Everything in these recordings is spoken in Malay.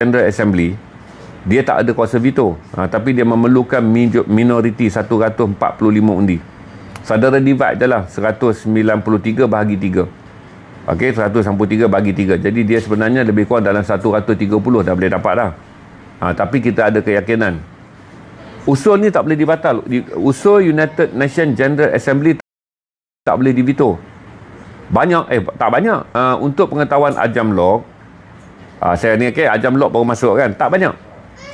General Assembly dia tak ada kuasa veto. Ha, tapi dia memerlukan mi- minoriti 145 undi. Saudara divide je lah 193 bahagi 3 ok 193 bahagi 3 jadi dia sebenarnya lebih kurang dalam 130 dah boleh dapat dah. Ha, tapi kita ada keyakinan. Usul ni tak boleh dibatal. Di- usul United Nation General Assembly tak boleh divito banyak eh tak banyak uh, untuk pengetahuan ajam log uh, saya ni okay, ajam log baru masuk kan? Tak banyak.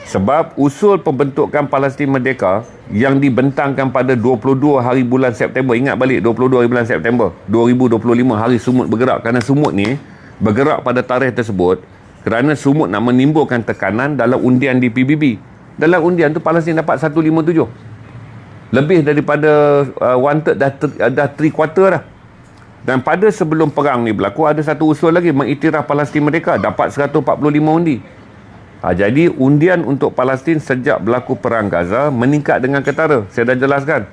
Sebab usul pembentukan Palestin Merdeka yang dibentangkan pada 22 hari bulan September. Ingat balik 22 hari bulan September. 2025 hari sumut bergerak. Kerana sumut ni bergerak pada tarikh tersebut kerana sumut nak menimbulkan tekanan dalam undian di PBB dalam undian tu Palestin dapat 157 lebih daripada uh, one third dah, ter, dah three quarter dah dan pada sebelum perang ni berlaku ada satu usul lagi mengiktiraf Palestin Merdeka dapat 145 undi. Ha, jadi undian untuk Palestin sejak berlaku perang Gaza meningkat dengan ketara. Saya dah jelaskan.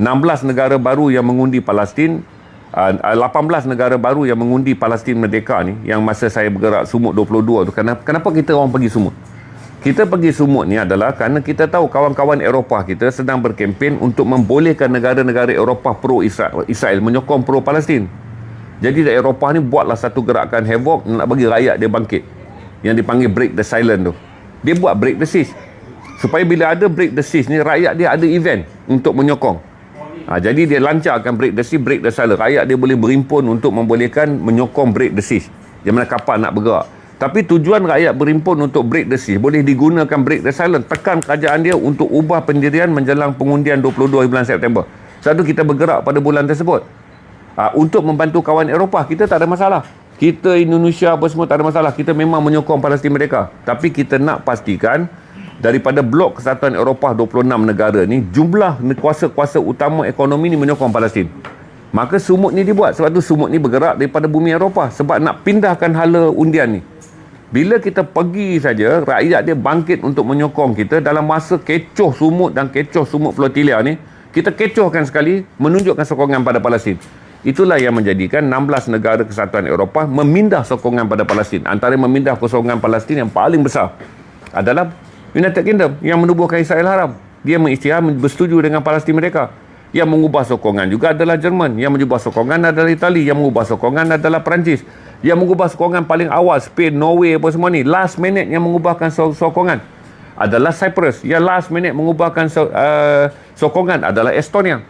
16 negara baru yang mengundi Palestin uh, 18 negara baru yang mengundi Palestin Merdeka ni yang masa saya bergerak sumut 22 tu kenapa, kenapa kita orang pergi sumut? Kita pergi sumut ni adalah kerana kita tahu kawan-kawan Eropah kita sedang berkempen untuk membolehkan negara-negara Eropah pro Israel, menyokong pro Palestin. Jadi dari Eropah ni buatlah satu gerakan havoc nak bagi rakyat dia bangkit. Yang dipanggil break the silence tu. Dia buat break the siege. Supaya bila ada break the siege ni rakyat dia ada event untuk menyokong. Ha, jadi dia lancarkan break the siege, break the silence. Rakyat dia boleh berimpun untuk membolehkan menyokong break the siege. Yang mana kapal nak bergerak. Tapi tujuan rakyat berimpun untuk break the siege boleh digunakan break the silence. Tekan kerajaan dia untuk ubah pendirian menjelang pengundian 22 bulan September. Satu kita bergerak pada bulan tersebut. Ha, untuk membantu kawan Eropah, kita tak ada masalah. Kita Indonesia apa semua tak ada masalah. Kita memang menyokong Palestin mereka. Tapi kita nak pastikan daripada blok Kesatuan Eropah 26 negara ni, jumlah kuasa-kuasa utama ekonomi ni menyokong Palestin. Maka sumut ni dibuat. Sebab tu sumut ni bergerak daripada bumi Eropah. Sebab nak pindahkan hala undian ni. Bila kita pergi saja, rakyat dia bangkit untuk menyokong kita dalam masa kecoh sumut dan kecoh sumut flotilla ni, kita kecohkan sekali menunjukkan sokongan pada Palestin. Itulah yang menjadikan 16 negara kesatuan Eropah memindah sokongan pada Palestin. Antara memindah sokongan Palestin yang paling besar adalah United Kingdom yang menubuhkan Israel Haram. Dia mengisytihar bersetuju dengan Palestin mereka. Yang mengubah sokongan juga adalah Jerman. Yang mengubah sokongan adalah Itali. Yang mengubah sokongan adalah Perancis. Yang mengubah sokongan paling awal Spain, Norway apa semua ni last minute yang mengubahkan so- sokongan adalah Cyprus. Yang last minute mengubahkan so- uh, sokongan adalah Estonia.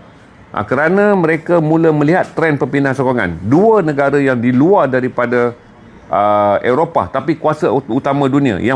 Ha, kerana mereka mula melihat trend perpindahan sokongan. Dua negara yang di luar daripada uh, Eropah tapi kuasa ut- utama dunia. Yang